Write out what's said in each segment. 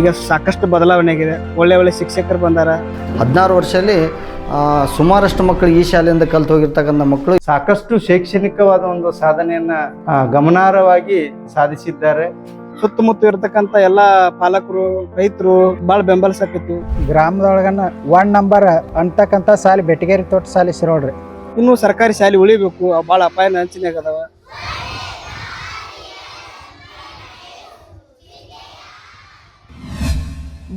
ಈಗ ಸಾಕಷ್ಟು ಬದಲಾವಣೆ ಆಗಿದೆ. ಒಳ್ಳೆ ಒಳ್ಳೆ ಶಿಕ್ಷಕರು ಬಂದಾರ. ಹದಿನಾರು ವರ್ಷದಲ್ಲಿ ಸುಮಾರಷ್ಟು ಮಕ್ಕಳು ಈ ಶಾಲೆಯಿಂದ ಕಲ್ತು ಹೋಗಿರ್ತಕ್ಕಂಥ ಮಕ್ಕಳು ಸಾಕಷ್ಟು ಶೈಕ್ಷಣಿಕವಾದ ಒಂದು ಸಾಧನೆಯನ್ನ ಗಮನಾರ್ಹವಾಗಿ ಸಾಧಿಸಿದ್ದಾರೆ. ಸುತ್ತಮುತ್ತ ಇರತಕ್ಕಂತ ಎಲ್ಲಾ ಪಾಲಕರು ರೈತರು ಭಾಳ ಬೆಂಬಲಿಸಕತ್ತಿ ಗ್ರಾಮದೊಳಗನ ಒನ್ ನಂಬರ್ ಅಂತಕ್ಕಂಥ ಸಾಲಿ ಬೆಟ್ಟಗೇರಿ ತೋಟ ಸಾಲಿ ಸಿರೋಡ್ರಿ ಇನ್ನು ಸರ್ಕಾರಿ ಶಾಲೆ ಉಳಿಬೇಕು. ಭಾಳ ಅಪಾಯ ಅಪಾಯನ ಹಂಚಿನಾಗ ಅದಾವ.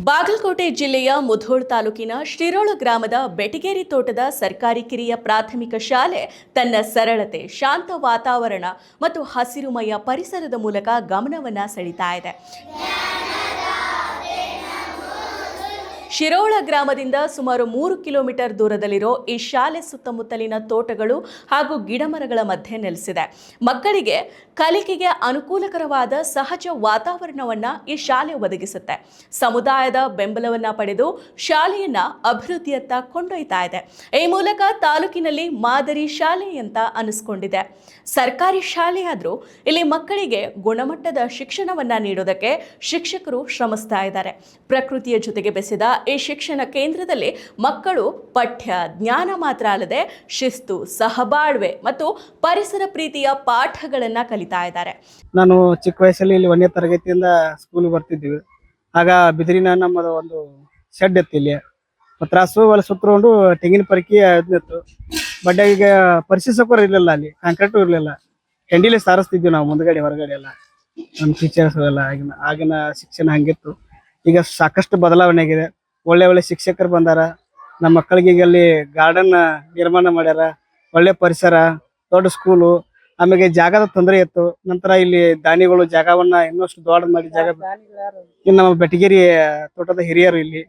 ಬಾಗಲಕೋಟೆ ಜಿಲ್ಲೆಯ ಮುಧೋಳ್ ತಾಲೂಕಿನ ಶಿರೋಳ ಗ್ರಾಮದ ಬೆಟಗೇರಿ ತೋಟದ ಸರ್ಕಾರಿ ಕಿರಿಯ ಪ್ರಾಥಮಿಕ ಶಾಲೆ ತನ್ನ ಸರಳತೆ, ಶಾಂತ ವಾತಾವರಣ ಮತ್ತು ಹಸಿರುಮಯ ಪರಿಸರದ ಮೂಲಕ ಗಮನವನ್ನು ಸೆಳೀತಾ ಇದೆ. ಶಿರೋಳ ಗ್ರಾಮದಿಂದ ಸುಮಾರು ಮೂರು ಕಿಲೋಮೀಟರ್ ದೂರದಲ್ಲಿರೋ ಈ ಶಾಲೆ ಸುತ್ತಮುತ್ತಲಿನ ತೋಟಗಳು ಹಾಗೂ ಗಿಡಮರಗಳ ಮಧ್ಯೆ ನೆಲೆಸಿದೆ. ಮಕ್ಕಳಿಗೆ ಕಲಿಕೆಗೆ ಅನುಕೂಲಕರವಾದ ಸಹಜ ವಾತಾವರಣವನ್ನ ಈ ಶಾಲೆ ಒದಗಿಸುತ್ತೆ. ಸಮುದಾಯದ ಬೆಂಬಲವನ್ನ ಪಡೆದು ಶಾಲೆಯನ್ನು ಅಭಿವೃದ್ಧಿಯತ್ತ ಕೊಂಡೊಯ್ತಾ ಇದೆ. ಈ ಮೂಲಕ ತಾಲೂಕಿನಲ್ಲಿ ಮಾದರಿ ಶಾಲೆ ಅಂತ ಅನಿಸ್ಕೊಂಡಿದೆ. ಸರ್ಕಾರಿ ಶಾಲೆಯಾದರೂ ಇಲ್ಲಿ ಮಕ್ಕಳಿಗೆ ಗುಣಮಟ್ಟದ ಶಿಕ್ಷಣವನ್ನ ನೀಡೋದಕ್ಕೆ ಶಿಕ್ಷಕರು ಶ್ರಮಿಸ್ತಾ ಇದ್ದಾರೆ. ಪ್ರಕೃತಿಯ ಜೊತೆಗೆ ಬೆಸೆದ ಈ ಶಿಕ್ಷಣ ಕೇಂದ್ರದಲ್ಲಿ ಮಕ್ಕಳು ಪಠ್ಯ ಜ್ಞಾನ ಮಾತ್ರ ಅಲ್ಲದೆ ಶಿಸ್ತು, ಸಹಬಾಳ್ವೆ ಮತ್ತು ಪರಿಸರ ಪ್ರೀತಿಯ ಪಾಠಗಳನ್ನ ಕಲಿತಾ ಇದ್ದಾರೆ. ನಾನು ಚಿಕ್ಕ ವಯಸ್ಸಲ್ಲಿ ಇಲ್ಲಿ ಒಂದನೇ ತರಗತಿಯಿಂದ ಸ್ಕೂಲ್ ಬರ್ತಿದ್ದೀವಿ ಆಗ ಬಿದಿರಿನ ನಮ್ಮದು ಒಂದು ಶೆಡ್ ಇತ್ತು ಇಲ್ಲಿ. ತ್ರಾಸು ಹೊಲ ಸುತ್ತಕೊಂಡು ತೆಂಗಿನ ಪರಕಿ ಇತ್ತು. ಬಟ್ ಈಗ ಪರಿಶೀಲಿಸೋಕರು ಇರಲಿಲ್ಲ ಅಲ್ಲಿ ಕಾಂಕ್ರೀಟು ಇರಲಿಲ್ಲ. ಹೆಂಡಿಲಿ ಸಾರಿಸ್ತಿದ್ವಿ ನಾವು ಮುಂದ್ಗಡೆ, ಹೊರಗಡೆ ಎಲ್ಲ. ನಮ್ಮ ಟೀಚರ್ಸ್ ಎಲ್ಲ ಆಗಿನ ಆಗಿನ ಶಿಕ್ಷಣ ಹಂಗಿತ್ತು. ಈಗ ಸಾಕಷ್ಟು ಬದಲಾವಣೆ ಆಗಿದೆ. ಒಳ್ಳೆ ಒಳ್ಳೆ ಶಿಕ್ಷಕರು ಬಂದಾರ. ನಮ್ಮ ಮಕ್ಕಳಿಗೆ ಈಗ ಅಲ್ಲಿ ಗಾರ್ಡನ್ ನಿರ್ಮಾಣ ಮಾಡ್ಯಾರ. ಒಳ್ಳೆ ಪರಿಸರ ದೊಡ್ಡ ಸ್ಕೂಲು ಆಮೇಲೆ ಜಾಗದ ತೊಂದರೆ ಇತ್ತು. ನಂತರ ಇಲ್ಲಿ ದಾನಿಗಳು ಜಾಗವನ್ನ ಇನ್ನಷ್ಟು ದೊಡ್ಡ ಮಾಡಿ ಜಾಗ ಇನ್ನು ನಮ್ಮ ಬೆಟಗೇರಿ ತೋಟದ ಹಿರಿಯರು ಇಲ್ಲಿ.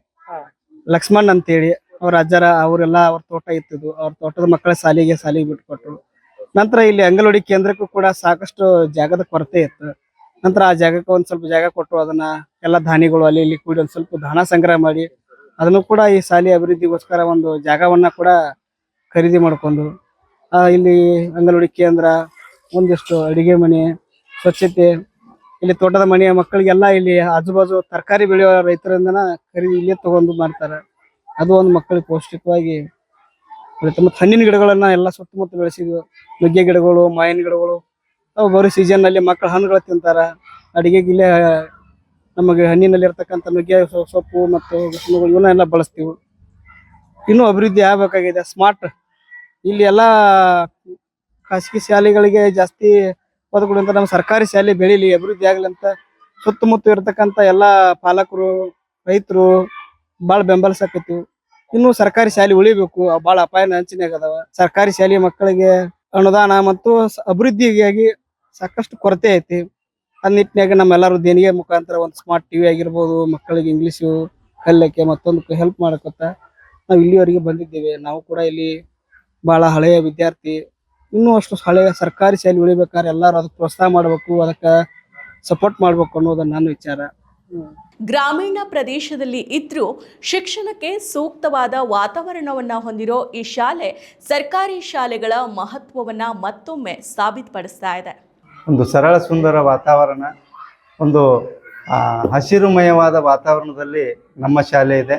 ಲಕ್ಷ್ಮಣ್ ಅಂತೇಳಿ ಅವ್ರ ಅಜ್ಜರ ಅವರೆಲ್ಲ ಅವ್ರ ತೋಟ ಇತ್ತು ಅವ್ರ ತೋಟದ ಮಕ್ಕಳ ಶಾಲೆಗೆ ಸಾಲಿಗೆ ಬಿಟ್ಕೊಟ್ರು. ನಂತರ ಇಲ್ಲಿ ಅಂಗನವಾಡಿ ಕೇಂದ್ರಕ್ಕೂ ಕೂಡ ಸಾಕಷ್ಟು ಜಾಗದ ಕೊರತೆ ಇತ್ತು. ನಂತರ ಆ ಜಾಗಕ್ಕೆ ಒಂದ್ ಸ್ವಲ್ಪ ಜಾಗ ಕೊಟ್ಟರು ಅದನ್ನ. ಎಲ್ಲ ಧಾನಿಗಳು ಅಲ್ಲಿ ಇಲ್ಲಿ ಕೂಡಿ ಒಂದ್ ಸ್ವಲ್ಪ ದಾನ ಸಂಗ್ರಹ ಮಾಡಿ ಅದನ್ನು ಕೂಡ ಈ ಶಾಲೆ ಅಭಿವೃದ್ಧಿಗೋಸ್ಕರ ಒಂದು ಜಾಗವನ್ನ ಕೂಡ ಖರೀದಿ ಮಾಡಿಕೊಂಡು ಇಲ್ಲಿ ಅಂಗನವಾಡಿ ಕೇಂದ್ರ, ಒಂದಿಷ್ಟು ಅಡಿಗೆ ಮನೆ, ಸ್ವಚ್ಛತೆ, ಇಲ್ಲಿ ತೋಟದ ಮನೆಯ ಮಕ್ಕಳಿಗೆಲ್ಲ ಇಲ್ಲಿ ಆಜು ಬಾಜು ತರಕಾರಿ ಬೆಳೆಯುವ ರೈತರಿಂದನ ಖರೀದಿ ಇಲ್ಲೇ ತಗೊಂಡು ಮಾಡ್ತಾರೆ. ಅದು ಒಂದು ಮಕ್ಕಳಿಗೆ ಪೌಷ್ಟಿಕವಾಗಿ ಹಣ್ಣಿನ ಗಿಡಗಳನ್ನ ಎಲ್ಲ ಸುತ್ತಮುತ್ತ ಬೆಳೆಸಿದ್ವಿ. ನುಗ್ಗೆ ಗಿಡಗಳು, ಮಾವಿನ ಗಿಡಗಳು, ಅವು ಬರೋ ಸೀಸನ್ನಲ್ಲಿ ಮಕ್ಕಳು ಹಣ್ಣುಗಳು ತಿಂತಾರ. ಇಲ್ಲೇ ನಮಗೆ ಹಣ್ಣಿನಲ್ಲಿ ಇರ್ತಕ್ಕಂಥ ನುಗ್ಗೆ ಸೊಪ್ಪು ಮತ್ತು ಇವನ್ನ ಇವನ್ನೆಲ್ಲ ಬಳಸ್ತೀವಿ. ಇನ್ನೂ ಅಭಿವೃದ್ಧಿ ಆಗಬೇಕಾಗಿದೆ. ಸ್ಮಾರ್ಟ್ ಇಲ್ಲಿ ಎಲ್ಲ ಖಾಸಗಿ ಶಾಲೆಗಳಿಗೆ ಜಾಸ್ತಿ ಅಂತ ನಮ್ಮ ಸರ್ಕಾರಿ ಶಾಲೆ ಬೆಳೀಲಿ. ಅಭಿವೃದ್ಧಿ ಆಗಲಿ ಅಂತ ಸುತ್ತಮುತ್ತ ಇರತಕ್ಕಂತ ಎಲ್ಲಾ ಪಾಲಕರು, ರೈತರು ಭಾಳ ಬೆಂಬಲಿಸಕತ್ತೀವಿ. ಇನ್ನು ಸರ್ಕಾರಿ ಶಾಲೆ ಉಳಿಬೇಕು. ಅಪಾಯ ಅಪಾಯನ ಆಗದವ ಅದಾವ. ಸರ್ಕಾರಿ ಶಾಲೆ ಮಕ್ಕಳಿಗೆ ಅನುದಾನ ಮತ್ತು ಅಭಿವೃದ್ಧಿಗಾಗಿ ಸಾಕಷ್ಟು ಕೊರತೆ ಐತಿ. ಆ ನಿಟ್ಟಿನಾಗ ನಮ್ಮೆಲ್ಲರೂ ದೇಣಿಗೆ ಮುಖಾಂತರ ಒಂದು ಸ್ಮಾರ್ಟ್ ಟಿವಿ ಆಗಿರ್ಬೋದು, ಮಕ್ಕಳಿಗೆ ಇಂಗ್ಲೀಷು ಕಲಿಯಕ್ಕೆ ಮತ್ತೊಂದು ಹೆಲ್ಪ್ ಮಾಡಕತ್ತ ನಾವು ಇಲ್ಲಿವರೆಗೆ ಬಂದಿದ್ದೇವೆ. ನಾವು ಕೂಡ ಇಲ್ಲಿ ಬಹಳ ಹಳೆಯ ವಿದ್ಯಾರ್ಥಿ, ಇನ್ನೂ ಅಷ್ಟು ಹಳೆಯ ಸರ್ಕಾರಿ ಶಾಲೆ ಉಳಿಬೇಕಾದ್ರೆ ಎಲ್ಲರೂ ಅದಕ್ಕೆ ಪ್ರೋತ್ಸಾಹ ಮಾಡಬೇಕು, ಅದಕ್ಕೆ ಸಪೋರ್ಟ್ ಮಾಡಬೇಕು ಅನ್ನೋದು ನನ್ನ ವಿಚಾರ. ಗ್ರಾಮೀಣ ಪ್ರದೇಶದಲ್ಲಿ ಇದ್ರೂ ಶಿಕ್ಷಣಕ್ಕೆ ಸೂಕ್ತವಾದ ವಾತಾವರಣವನ್ನ ಹೊಂದಿರೋ ಈ ಶಾಲೆ ಸರ್ಕಾರಿ ಶಾಲೆಗಳ ಮಹತ್ವವನ್ನ ಮತ್ತೊಮ್ಮೆ ಸಾಬೀತುಪಡಿಸ್ತಾ ಇದೆ. ಒಂದು ಸರಳ ಸುಂದರ ವಾತಾವರಣ, ಒಂದು ಹಸಿರುಮಯವಾದ ವಾತಾವರಣದಲ್ಲಿ ನಮ್ಮ ಶಾಲೆ ಇದೆ.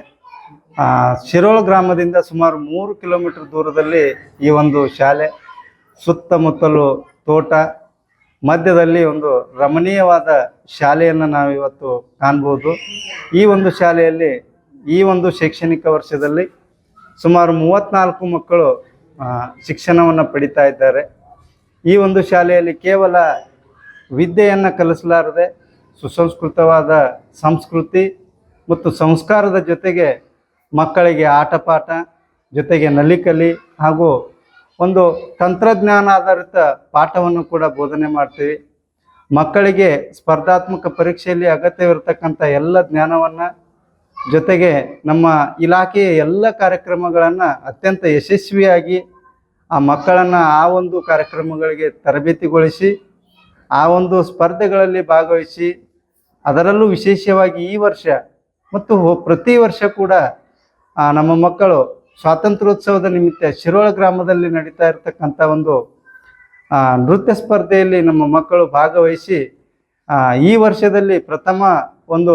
ಶಿರೋಳ ಗ್ರಾಮದಿಂದ ಸುಮಾರು ಮೂರು ಕಿಲೋಮೀಟರ್ ದೂರದಲ್ಲಿ ಈ ಒಂದು ಶಾಲೆ, ಸುತ್ತಮುತ್ತಲು ತೋಟ, ಮಧ್ಯದಲ್ಲಿ ಒಂದು ರಮಣೀಯವಾದ ಶಾಲೆಯನ್ನು ನಾವು ಇವತ್ತು ಕಾಣ್ಬೋದು. ಈ ಒಂದು ಶಾಲೆಯಲ್ಲಿ ಈ ಒಂದು ಶೈಕ್ಷಣಿಕ ವರ್ಷದಲ್ಲಿ ಸುಮಾರು ಮೂವತ್ತ್ನಾಲ್ಕು ಮಕ್ಕಳು ಶಿಕ್ಷಣವನ್ನು ಪಡಿತಾ ಇದ್ದಾರೆ. ಈ ಒಂದು ಶಾಲೆಯಲ್ಲಿ ಕೇವಲ ವಿದ್ಯೆಯನ್ನು ಕಲಿಸಲಾರದೆ ಸುಸಂಸ್ಕೃತವಾದ ಸಂಸ್ಕೃತಿ ಮತ್ತು ಸಂಸ್ಕಾರದ ಜೊತೆಗೆ ಮಕ್ಕಳಿಗೆ ಆಟಪಾಠ, ಜೊತೆಗೆ ನಲಿಕಲಿ ಹಾಗೂ ಒಂದು ತಂತ್ರಜ್ಞಾನ ಆಧಾರಿತ ಪಾಠವನ್ನು ಕೂಡ ಬೋಧನೆ ಮಾಡ್ತೀವಿ. ಮಕ್ಕಳಿಗೆ ಸ್ಪರ್ಧಾತ್ಮಕ ಪರೀಕ್ಷೆಯಲ್ಲಿ ಅಗತ್ಯವಿರತಕ್ಕಂಥ ಎಲ್ಲ ಜ್ಞಾನವನ್ನು ಜೊತೆಗೆ ನಮ್ಮ ಇಲಾಖೆಯ ಎಲ್ಲ ಕಾರ್ಯಕ್ರಮಗಳನ್ನು ಅತ್ಯಂತ ಯಶಸ್ವಿಯಾಗಿ ಆ ಮಕ್ಕಳನ್ನು ಆ ಒಂದು ಕಾರ್ಯಕ್ರಮಗಳಿಗೆ ತರಬೇತಿಗೊಳಿಸಿ, ಆ ಒಂದು ಸ್ಪರ್ಧೆಗಳಲ್ಲಿ ಭಾಗವಹಿಸಿ, ಅದರಲ್ಲೂ ವಿಶೇಷವಾಗಿ ಈ ವರ್ಷ ಮತ್ತು ಪ್ರತಿ ವರ್ಷ ಕೂಡ ನಮ್ಮ ಮಕ್ಕಳು ಸ್ವಾತಂತ್ರ್ಯೋತ್ಸವದ ನಿಮಿತ್ತ ಶಿರೋಳ ಗ್ರಾಮದಲ್ಲಿ ನಡೀತಾ ಇರತಕ್ಕಂಥ ಒಂದು ನೃತ್ಯ ಸ್ಪರ್ಧೆಯಲ್ಲಿ ನಮ್ಮ ಮಕ್ಕಳು ಭಾಗವಹಿಸಿ ಈ ವರ್ಷದಲ್ಲಿ ಪ್ರಥಮ ಒಂದು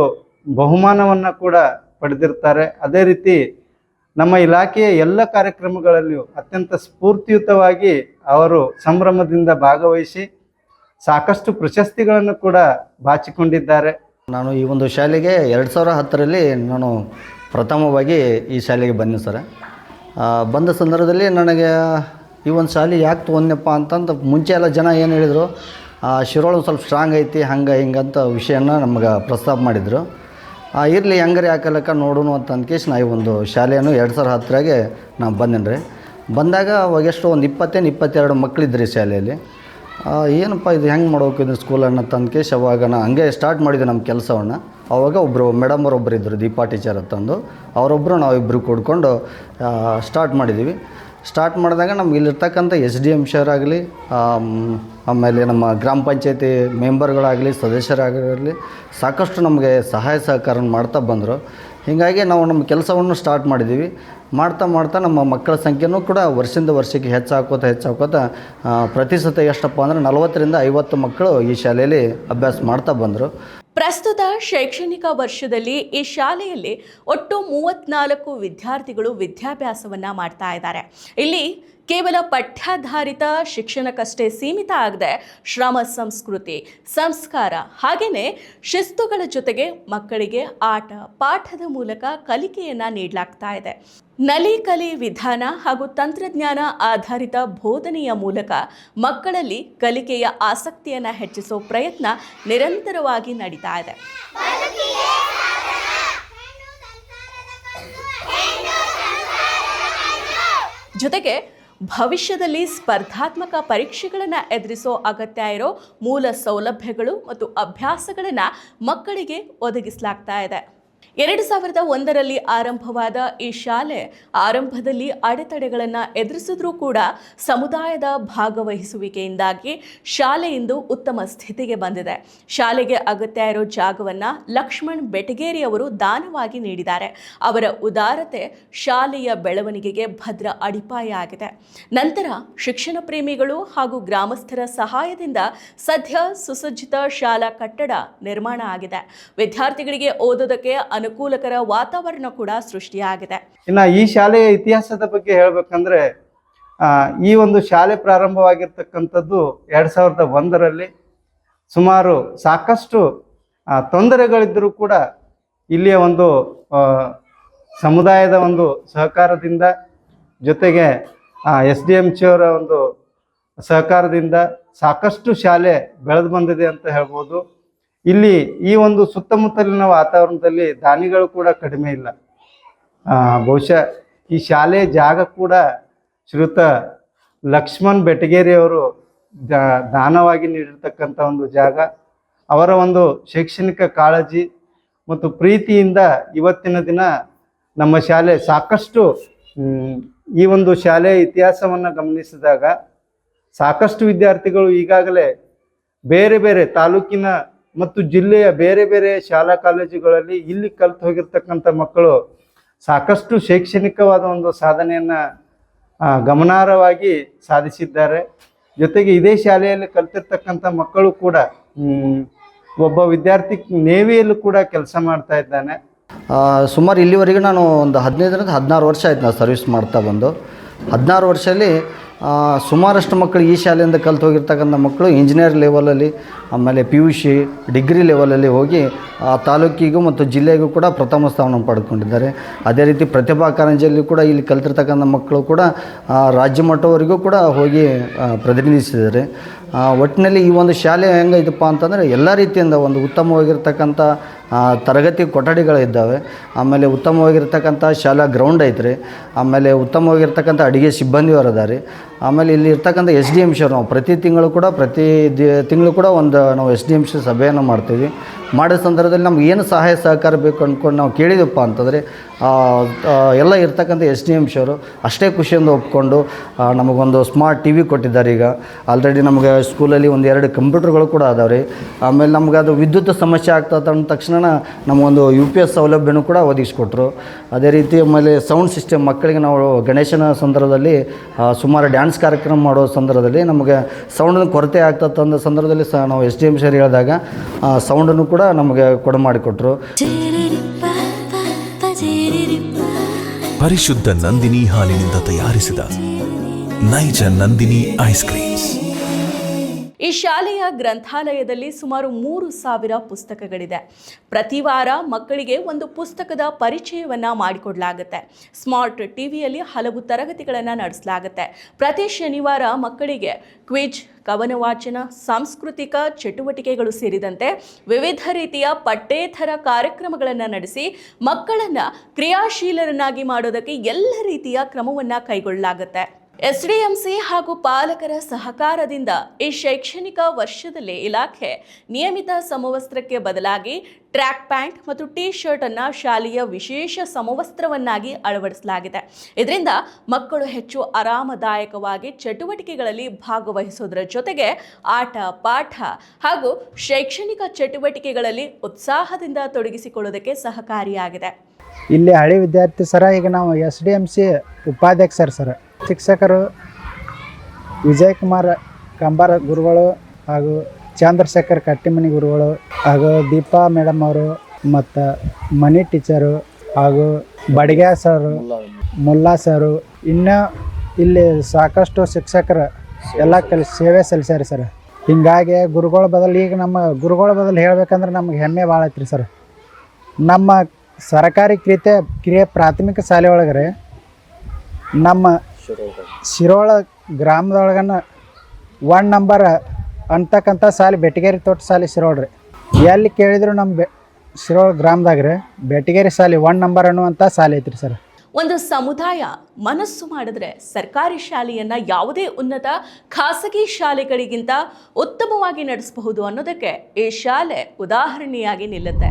ಬಹುಮಾನವನ್ನು ಕೂಡ ಪಡೆದಿರ್ತಾರೆ. ಅದೇ ರೀತಿ ನಮ್ಮ ಇಲಾಖೆಯ ಎಲ್ಲ ಕಾರ್ಯಕ್ರಮಗಳಲ್ಲಿಯೂ ಅತ್ಯಂತ ಸ್ಫೂರ್ತಿಯುತವಾಗಿ ಅವರು ಸಂಭ್ರಮದಿಂದ ಭಾಗವಹಿಸಿ ಸಾಕಷ್ಟು ಪ್ರಶಸ್ತಿಗಳನ್ನು ಕೂಡ ಬಾಚಿಕೊಂಡಿದ್ದಾರೆ. ನಾನು ಈ ಒಂದು ಶಾಲೆಗೆ ಎರಡು ಸಾವಿರ ಹತ್ತರಲ್ಲಿ ನಾನು ಪ್ರಥಮವಾಗಿ ಈ ಶಾಲೆಗೆ ಬಂದೆ ಸರ್. ಬಂದ ಸಂದರ್ಭದಲ್ಲಿ ನನಗೆ ಈ ಒಂದು ಶಾಲೆ ಯಾಕೆ ತೊಗೊಂಡ್ನಪ್ಪ ಅಂತಂದು ಮುಂಚೆ ಎಲ್ಲ ಜನ ಏನು ಹೇಳಿದರು ಶಿರೋಳು ಸ್ವಲ್ಪ ಸ್ಟ್ರಾಂಗ್ ಐತಿ, ಹಂಗೆ ಹಿಂಗಂತ ವಿಷಯನ ನಮ್ಗೆ ಪ್ರಸ್ತಾಪ ಮಾಡಿದರು. ಇರಲಿ ಹೆಂಗಾರೆ ಹಾಕಲಕ್ಕ ನೋಡೋಣ ಅಂತ ಅಂದ್ಕೇಶ್ ನಾ ಒಂದು ಶಾಲೆಯನ್ನು ಎರಡು ಸಾವಿರ ಹತ್ತರಾಗೆ ನಾನು ಬಂದೇನಿ ರೀ. ಬಂದಾಗ ಅವಾಗ ಎಷ್ಟು ಒಂದು ಇಪ್ಪತ್ತೇನು ಇಪ್ಪತ್ತೆರಡು ಮಕ್ಕಳಿದ್ರಿ ಶಾಲೆಯಲ್ಲಿ. ಆ, ಏನಪ್ಪ ಇದು ಹೆಂಗೆ ಮಾಡೋಕೆ ಇದು ಸ್ಕೂಲನ್ನು ತಂದ್ಕೇಶ್ ಅವಾಗ ನಾ ಹಂಗೆ ಸ್ಟಾರ್ಟ್ ಮಾಡಿದ್ವಿ ನಮ್ಮ ಕೆಲಸವನ್ನು. ಅವಾಗ ಒಬ್ಬರು ಮೇಡಮ್ ಒಬ್ಬರು ಇದ್ದರು ದೀಪಾ ಟೀಚರ್ ಅಂತಂದು ಅವರೊಬ್ಬರು ನಾವಿಬ್ಬರು ಕೂಡ್ಕೊಂಡು ಸ್ಟಾರ್ಟ್ ಮಾಡಿದ್ದೀವಿ ಸ್ಟಾರ್ಟ್ ಮಾಡಿದಾಗ ನಮ್ಗೆ ಇಲ್ಲಿರ್ತಕ್ಕಂಥ ಎಸ್ ಡಿ ಎಂ ಶರ್ ಆಗಲಿ ಆಮೇಲೆ ನಮ್ಮ ಗ್ರಾಮ ಪಂಚಾಯತಿ ಮೆಂಬರ್ಗಳಾಗಲಿ, ಸದಸ್ಯರಾಗಲಿ ಸಾಕಷ್ಟು ನಮಗೆ ಸಹಾಯ ಸಹಕಾರ ಮಾಡ್ತಾ ಬಂದರು. ಹೀಗಾಗಿ ನಾವು ನಮ್ಮ ಕೆಲಸವನ್ನು ಸ್ಟಾರ್ಟ್ ಮಾಡಿದ್ದೀವಿ. ಮಾಡ್ತಾ ಮಾಡ್ತಾ ನಮ್ಮ ಮಕ್ಕಳ ಸಂಖ್ಯೆನೂ ಕೂಡ ವರ್ಷದಿಂದ ವರ್ಷಕ್ಕೆ ಹೆಚ್ಚಾಕೋತ ಹೆಚ್ಚಾಕೋತ ಪ್ರತಿ ಪ್ರತಿಶತ ಎಷ್ಟಪ್ಪ ಅಂದರೆ ನಲವತ್ತರಿಂದ ಐವತ್ತು ಮಕ್ಕಳು ಈ ಶಾಲೆಯಲ್ಲಿ ಅಭ್ಯಾಸ ಮಾಡ್ತಾ ಬಂದರು. ಪ್ರಸ್ತುತ ಶೈಕ್ಷಣಿಕ ವರ್ಷದಲ್ಲಿ ಈ ಶಾಲೆಯಲ್ಲಿ ಒಟ್ಟು ಮೂವತ್ನಾಲ್ಕು ವಿದ್ಯಾರ್ಥಿಗಳು ವಿದ್ಯಾಭ್ಯಾಸವನ್ನು ಮಾಡ್ತಾ ಇದ್ದಾರೆ. ಇಲ್ಲಿ ಕೇವಲ ಪಠ್ಯಾಧಾರಿತ ಶಿಕ್ಷಣಕ್ಕಷ್ಟೇ ಸೀಮಿತ ಆಗದೆ ಶ್ರಮ, ಸಂಸ್ಕೃತಿ, ಸಂಸ್ಕಾರ ಹಾಗೆಯೇ ಶಿಸ್ತುಗಳ ಜೊತೆಗೆ ಮಕ್ಕಳಿಗೆ ಆಟ, ಪಾಠದ ಮೂಲಕ ಕಲಿಕೆಯನ್ನು ನೀಡಲಾಗ್ತಾ ಇದೆ. ನಲಿ ಕಲಿ ವಿಧಾನ ಹಾಗೂ ತಂತ್ರಜ್ಞಾನ ಆಧಾರಿತ ಬೋಧನೆಯ ಮೂಲಕ ಮಕ್ಕಳಲ್ಲಿ ಕಲಿಕೆಯ ಆಸಕ್ತಿಯನ್ನು ಹೆಚ್ಚಿಸೋ ಪ್ರಯತ್ನ ನಿರಂತರವಾಗಿ ನಡೀತಾ ಇದೆ. ಜೊತೆಗೆ ಭವಿಷ್ಯದಲ್ಲಿ ಸ್ಪರ್ಧಾತ್ಮಕ ಪರೀಕ್ಷೆಗಳನ್ನು ಎದುರಿಸೋ ಅಗತ್ಯ ಇರೋ ಮೂಲ ಸೌಲಭ್ಯಗಳು ಮತ್ತು ಅಭ್ಯಾಸಗಳನ್ನು ಮಕ್ಕಳಿಗೆ ಒದಗಿಸಲಾಗ್ತಾ ಇದೆ. ಎರಡು ಸಾವಿರದ ಒಂದರಲ್ಲಿ ಆರಂಭವಾದ ಈ ಶಾಲೆ ಆರಂಭದಲ್ಲಿ ಅಡೆತಡೆಗಳನ್ನು ಎದುರಿಸಿದ್ರೂ ಕೂಡ ಸಮುದಾಯದ ಭಾಗವಹಿಸುವಿಕೆಯಿಂದಾಗಿ ಶಾಲೆ ಇಂದು ಉತ್ತಮ ಸ್ಥಿತಿಗೆ ಬಂದಿದೆ. ಶಾಲೆಗೆ ಅಗತ್ಯ ಇರೋ ಜಾಗವನ್ನು ಲಕ್ಷ್ಮಣ್ ಬೆಟಗೇರಿ ಅವರು ದಾನವಾಗಿ ನೀಡಿದ್ದಾರೆ. ಅವರ ಉದಾರತೆ ಶಾಲೆಯ ಬೆಳವಣಿಗೆಗೆ ಭದ್ರ ಅಡಿಪಾಯ ಆಗಿದೆ. ನಂತರ ಶಿಕ್ಷಣ ಪ್ರೇಮಿಗಳು ಹಾಗೂ ಗ್ರಾಮಸ್ಥರ ಸಹಾಯದಿಂದ ಸದ್ಯ ಸುಸಜ್ಜಿತ ಶಾಲಾ ಕಟ್ಟಡ ನಿರ್ಮಾಣ ಆಗಿದೆ. ವಿದ್ಯಾರ್ಥಿಗಳಿಗೆ ಓದೋದಕ್ಕೆ ಅನುಕೂಲಕರ ವಾತಾವರಣ ಕೂಡ ಸೃಷ್ಟಿಯಾಗಿದೆ. ಇನ್ನು ಈ ಶಾಲೆಯ ಇತಿಹಾಸದ ಬಗ್ಗೆ ಹೇಳ್ಬೇಕಂದ್ರೆ ಈ ಒಂದು ಶಾಲೆ ಪ್ರಾರಂಭವಾಗಿರ್ತಕ್ಕಂಥದ್ದು ಎರಡು ಸಾವಿರದ ಒಂದರಲ್ಲಿ ಸುಮಾರು ಸಾಕಷ್ಟು ತೊಂದರೆಗಳಿದ್ದರೂ ಕೂಡ ಇಲ್ಲಿಯ ಒಂದು ಸಮುದಾಯದ ಒಂದು ಸಹಕಾರದಿಂದ ಜೊತೆಗೆ ಎಸ್ ಡಿ ಎಂ ಚಿಯವರ ಒಂದು ಸಹಕಾರದಿಂದ ಸಾಕಷ್ಟು ಶಾಲೆ ಬೆಳೆದು ಬಂದಿದೆ ಅಂತ ಹೇಳ್ಬೋದು. ಇಲ್ಲಿ ಈ ಒಂದು ಸುತ್ತಮುತ್ತಲಿನ ವಾತಾವರಣದಲ್ಲಿ ದಾನಿಗಳು ಕೂಡ ಕಡಿಮೆ ಇಲ್ಲ. ಬಹುಶಃ ಈ ಶಾಲೆ ಜಾಗ ಕೂಡ ಶ್ರೀಯುತ ಲಕ್ಷ್ಮಣ್ ಬೆಟಗೇರಿಯವರು ದಾನವಾಗಿ ನೀಡಿರ್ತಕ್ಕಂಥ ಒಂದು ಜಾಗ. ಅವರ ಒಂದು ಶೈಕ್ಷಣಿಕ ಕಾಳಜಿ ಮತ್ತು ಪ್ರೀತಿಯಿಂದ ಇವತ್ತಿನ ದಿನ ನಮ್ಮ ಶಾಲೆ ಸಾಕಷ್ಟು ಈ ಒಂದು ಶಾಲೆಯ ಇತಿಹಾಸವನ್ನು ಗಮನಿಸಿದಾಗ ಸಾಕಷ್ಟು ವಿದ್ಯಾರ್ಥಿಗಳು ಈಗಾಗಲೇ ಬೇರೆ ಬೇರೆ ತಾಲೂಕಿನ ಮತ್ತು ಜಿಲ್ಲೆಯ ಬೇರೆ ಬೇರೆ ಶಾಲಾ ಕಾಲೇಜುಗಳಲ್ಲಿ ಇಲ್ಲಿ ಕಲ್ತು ಹೋಗಿರ್ತಕ್ಕಂಥ ಮಕ್ಕಳು ಸಾಕಷ್ಟು ಶೈಕ್ಷಣಿಕವಾದ ಒಂದು ಸಾಧನೆಯನ್ನು ಗಮನಾರ್ಹವಾಗಿ ಸಾಧಿಸಿದ್ದಾರೆ. ಜೊತೆಗೆ ಇದೇ ಶಾಲೆಯಲ್ಲಿ ಕಲ್ತಿರ್ತಕ್ಕಂಥ ಮಕ್ಕಳು ಕೂಡ ಒಬ್ಬ ವಿದ್ಯಾರ್ಥಿ ನೇವಿಯಲ್ಲೂ ಕೂಡ ಕೆಲಸ ಮಾಡ್ತಾ ಇದ್ದಾನೆ. ಸುಮಾರು ಇಲ್ಲಿವರೆಗೆ ನಾನು ಒಂದು ಹದಿನೈದರಿಂದ ಹದಿನಾರು ವರ್ಷ ಆಯ್ತು ನಾನು ಸರ್ವಿಸ್ ಮಾಡ್ತಾ ಬಂದು. ಹದಿನಾರು ವರ್ಷದಲ್ಲಿ ಸುಮಾರಷ್ಟು ಮಕ್ಕಳು ಈ ಶಾಲೆಯಿಂದ ಕಲ್ತು ಹೋಗಿರ್ತಕ್ಕಂಥ ಮಕ್ಕಳು ಇಂಜಿನಿಯರ್ ಲೆವೆಲಲ್ಲಿ ಆಮೇಲೆ ಪಿ ಯು ಸಿ ಡಿಗ್ರಿ ಲೆವೆಲಲ್ಲಿ ಹೋಗಿ, ಆ ತಾಲೂಕಿಗೂ ಮತ್ತು ಜಿಲ್ಲೆಗೂ ಕೂಡ ಪ್ರಥಮ ಸ್ಥಾನವನ್ನು ಪಡ್ಕೊಂಡಿದ್ದಾರೆ. ಅದೇ ರೀತಿ ಪ್ರತಿಭಾ ಕಾರಂಜಿಯಲ್ಲಿ ಕೂಡ ಇಲ್ಲಿ ಕಲ್ತಿರ್ತಕ್ಕಂಥ ಮಕ್ಕಳು ಕೂಡ ರಾಜ್ಯ ಮಟ್ಟವರೆಗೂ ಕೂಡ ಹೋಗಿ ಪ್ರತಿನಿಧಿಸಿದ್ದಾರೆ. ಒಟ್ಟಿನಲ್ಲಿ ಈ ಒಂದು ಶಾಲೆ ಹೆಂಗೈತಪ್ಪ ಅಂತಂದರೆ ಎಲ್ಲ ರೀತಿಯಿಂದ ಒಂದು ಉತ್ತಮವಾಗಿರ್ತಕ್ಕಂಥ ತರಗತಿ ಕೊಠಡಿಗಳಿದ್ದಾವೆ. ಆಮೇಲೆ ಉತ್ತಮವಾಗಿರ್ತಕ್ಕಂಥ ಶಾಲಾ ಗ್ರೌಂಡ್ ಐತ್ರಿ. ಆಮೇಲೆ ಉತ್ತಮವಾಗಿರ್ತಕ್ಕಂಥ ಅಡುಗೆ ಸಿಬ್ಬಂದಿಯವರು ಅದಾರೆ. ಆಮೇಲೆ ಇಲ್ಲಿ ಇರ್ತಕ್ಕಂಥ ಎಸ್ ಡಿ ಎಂ ಶಿಯವರು ನಾವು ಪ್ರತಿ ತಿಂಗಳು ಕೂಡ, ಪ್ರತಿ ದಿ, ತಿಂಗಳು ಕೂಡ ಒಂದು ನಾವು ಎಸ್ ಡಿ ಎಂ ಸಿ ಸಭೆಯನ್ನು ಮಾಡ್ತೀವಿ. ಮಾಡಿದ ಸಂದರ್ಭದಲ್ಲಿ ನಮ್ಗೆ ಏನು ಸಹಾಯ ಸಹಕಾರ ಬೇಕು ಅಂದ್ಕೊಂಡು ನಾವು ಕೇಳಿದಪ್ಪ ಅಂತಂದರೆ ಎಲ್ಲ ಇರ್ತಕ್ಕಂಥ ಎಸ್ ಡಿ ಎಂ ಶವರು ಅಷ್ಟೇ ಖುಷಿಯಿಂದ ಒಪ್ಕೊಂಡು ನಮಗೊಂದು ಸ್ಮಾರ್ಟ್ ಟಿ ವಿ ಕೊಟ್ಟಿದ್ದಾರೆ ಈಗ. ಆಲ್ರೆಡಿ ನಮಗೆ ಸ್ಕೂಲಲ್ಲಿ ಒಂದು ಎರಡು ಕಂಪ್ಯೂಟರ್ಗಳು ಕೂಡ ಅದಾವೆ ರೀ ಆಮೇಲೆ ನಮ್ಗೆ ಅದು ವಿದ್ಯುತ್ ಸಮಸ್ಯೆ ಆಗ್ತದೆ ಅಂದ ತಕ್ಷಣ ನಮಗೊಂದು ಯು ಪಿ ಎಸ್ ಸೌಲಭ್ಯನೂ ಕೂಡ ಒದಗಿಸ್ಕೊಟ್ರು. ಅದೇ ರೀತಿ ಆಮೇಲೆ ಸೌಂಡ್ ಸಿಸ್ಟಮ್ ಮಕ್ಕಳಿಗೆ ನಾವು ಗಣೇಶನ ಸಂದರ್ಭದಲ್ಲಿ ಸುಮಾರು ಡ್ಯಾನ್ಸ್ ಕಾರ್ಯಕ್ರಮ ಮಾಡೋ ಸಂದರ್ಭದಲ್ಲಿ ನಮಗೆ ಸೌಂಡಿನ ಕೊರತೆ ಆಗ್ತದೆ ಅಂದ ಸಂದರ್ಭದಲ್ಲಿ ಸಹ ನಾವು ಎಸ್ ಡಿ ಎಂ ಸರ್ ಹೇಳಿದಾಗ ಸೌಂಡನ್ನು ಕೂಡ ನಮಗೆ ಕೊಡ ಮಾಡಿಕೊಟ್ರು ಪರಿಶುದ್ಧ ನಂದಿನಿ ಹಾಲಿನಿಂದ ತಯಾರಿಸಿದ ನೈಜ ನಂದಿನಿ ಐಸ್ ಕ್ರೀಮ್ಸ್. ಈ ಶಾಲೆಯ ಗ್ರಂಥಾಲಯದಲ್ಲಿ ಸುಮಾರು ಮೂರು ಸಾವಿರ ಪುಸ್ತಕಗಳಿದೆ. ಪ್ರತಿ ವಾರ ಮಕ್ಕಳಿಗೆ ಒಂದು ಪುಸ್ತಕದ ಪರಿಚಯವನ್ನು ಮಾಡಿಕೊಡಲಾಗುತ್ತೆ. ಸ್ಮಾರ್ಟ್ ಟಿವಿಯಲ್ಲಿ ಹಲವು ತರಗತಿಗಳನ್ನು ನಡೆಸಲಾಗುತ್ತೆ. ಪ್ರತಿ ಶನಿವಾರ ಮಕ್ಕಳಿಗೆ ಕ್ವಿಜ್ ಕವನ ವಾಚನ ಸಾಂಸ್ಕೃತಿಕ ಚಟುವಟಿಕೆಗಳು ಸೇರಿದಂತೆ ವಿವಿಧ ರೀತಿಯ ಪಠ್ಯೇತರ ಕಾರ್ಯಕ್ರಮಗಳನ್ನು ನಡೆಸಿ ಮಕ್ಕಳನ್ನು ಕ್ರಿಯಾಶೀಲರನ್ನಾಗಿ ಮಾಡೋದಕ್ಕೆ ಎಲ್ಲ ರೀತಿಯ ಕ್ರಮವನ್ನು ಕೈಗೊಳ್ಳಲಾಗುತ್ತೆ. ಎಸ್ಡಿಎಂಸಿ ಹಾಗೂ ಪಾಲಕರ ಸಹಕಾರದಿಂದ ಈ ಶೈಕ್ಷಣಿಕ ವರ್ಷದಲ್ಲಿ ಇಲಾಖೆ ನಿಯಮಿತ ಸಮವಸ್ತ್ರಕ್ಕೆ ಬದಲಾಗಿ ಟ್ರ್ಯಾಕ್ ಪ್ಯಾಂಟ್ ಮತ್ತು ಟಿ ಶರ್ಟ್ ಅನ್ನ ಶಾಲೆಯ ವಿಶೇಷ ಸಮವಸ್ತ್ರವನ್ನಾಗಿ ಅಳವಡಿಸಲಾಗಿದೆ. ಇದರಿಂದ ಮಕ್ಕಳು ಹೆಚ್ಚು ಆರಾಮದಾಯಕವಾಗಿ ಚಟುವಟಿಕೆಗಳಲ್ಲಿ ಭಾಗವಹಿಸುವುದರ ಜೊತೆಗೆ ಆಟ, ಪಾಠ ಹಾಗೂ ಶೈಕ್ಷಣಿಕ ಚಟುವಟಿಕೆಗಳಲ್ಲಿ ಉತ್ಸಾಹದಿಂದ ತೊಡಗಿಸಿಕೊಳ್ಳುವುದಕ್ಕೆ ಸಹಕಾರಿಯಾಗಿದೆ. ಇಲ್ಲಿ ಹಳೆ ವಿದ್ಯಾರ್ಥಿ ಸರ, ಈಗ ನಾವು ಎಸ್ ಡಿ ಎಂ ಸಿ ಉಪಾಧ್ಯಕ್ಷರು ಸರ್. ಶಿಕ್ಷಕರು ವಿಜಯ್ ಕುಮಾರ್ ಕಂಬಾರ ಗುರುಗಳು ಹಾಗೂ ಚಂದ್ರಶೇಖರ್ ಕಟ್ಟಿಮನಿ ಗುರುಗಳು ಹಾಗೂ ದೀಪಾ ಮೇಡಮ್ ಅವರು ಮತ್ತು ಮನಿ ಟೀಚರು ಹಾಗೂ ಬಡಿಗೆ ಸರ್, ಮುಲ್ಲಾ ಸರು, ಇನ್ನೂ ಇಲ್ಲಿ ಸಾಕಷ್ಟು ಶಿಕ್ಷಕರು ಎಲ್ಲ ಕೆಲ, ಸೇವೆ ಸಲ್ಲಿಸ್ಯಾರ ಸರ್. ಹಿಂಗಾಗಿ ಗುರುಗಳ ಬದಲು ಈಗ ನಮ್ಮ ಗುರುಗಳ ಬದಲು ಹೇಳ್ಬೇಕಂದ್ರೆ ನಮ್ಗೆ ಹೆಮ್ಮೆ ಭಾಳ ಐತ್ರಿ ಸರ್. ನಮ್ಮ ಸರ್ಕಾರಿ ಕ್ರಿಯೆ ಕಿರಿಯ ಪ್ರಾಥಮಿಕ ಶಾಲೆ ಒಳಗರೆ ನಮ್ಮ ಶಿರೋಳ ಗ್ರಾಮದೊಳಗನ ಒನ್ ನಂಬರ್ ಅಂತಕ್ಕಂಥ ಸಾಲಿ, ಬೆಟಗೇರಿ ತೋಟ ಸಾಲಿ ಶಿರೋಳ ರೀ. ಎಲ್ಲಿ ಕೇಳಿದ್ರು ನಮ್ಮ ಬೆ ಶಿರೋಳ ಗ್ರಾಮದಾಗ ರೀ ಬೆಟಗೇರಿ ಸಾಲಿ ಒನ್ ನಂಬರ್ ಅನ್ನುವಂಥ ಸಾಲಿ ಐತ್ರಿ ಸರ್. ಒಂದು ಸಮುದಾಯ ಮನಸ್ಸು ಮಾಡಿದ್ರೆ ಸರ್ಕಾರಿ ಶಾಲೆಯನ್ನ ಯಾವುದೇ ಉನ್ನತ ಖಾಸಗಿ ಶಾಲೆಗಳಿಗಿಂತ ಉತ್ತಮವಾಗಿ ನಡೆಸಬಹುದು ಅನ್ನೋದಕ್ಕೆ ಈ ಶಾಲೆ ಉದಾಹರಣೆಯಾಗಿ ನಿಲ್ಲುತ್ತೆ.